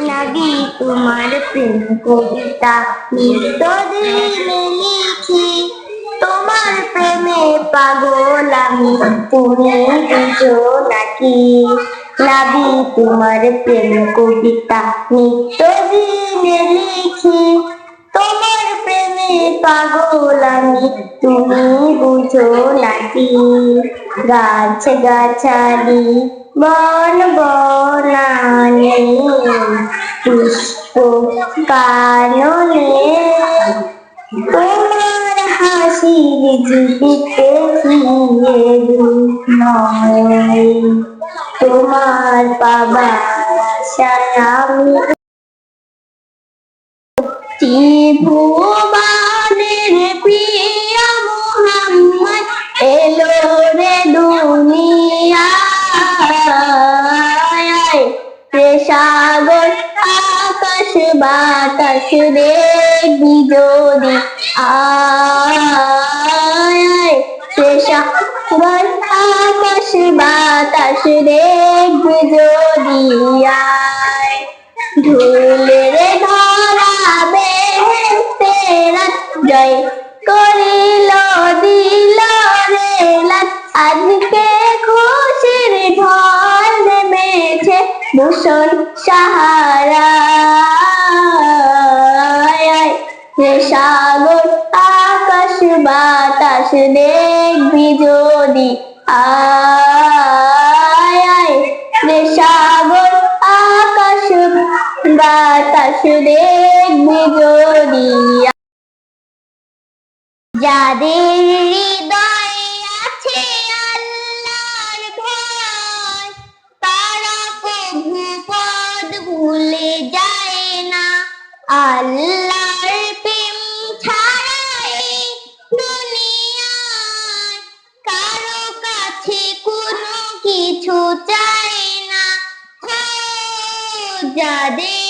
নবী তোমার প্রেম কবিতা নিত্যদিনে লিখি। তোমার প্রেমে পাগল আমি, তুমি বুঝো নাকি? নবী তোমার প্রেম কবিতা নিত্যদিনে লিখি। তোমার প্রেমে পাগল আমি, তুমি বুঝো নাকি? গাছ গাছালি বন বনানি পুষ্প কাননে তোমার হাসির জিপিতে নয় তোমার বাবা আমি ত্রিভুবনের প্রিয় মোহাম্মদ এলো রে দুনিয়ায় আকাশ বাতাস দেখবি যদি আয়। রে সাগর আকাশ, বাতাস দেখবি যদি আয়। ঢুলের ধরা বেহেস্তেরা জয় করিল, দিল রে লাত। আজকে খুশির ঢল নেমেছে, ভূষণ সাহারা। রে সাগর, আকাশ, বাতাস দেখবি যদি আয় সাগর, আকাশ, বাতাস দেখবি যদি যাদের হৃদয়ে পদ ভুলে যায় না। আল্লাহর কিছু চাই না যাদের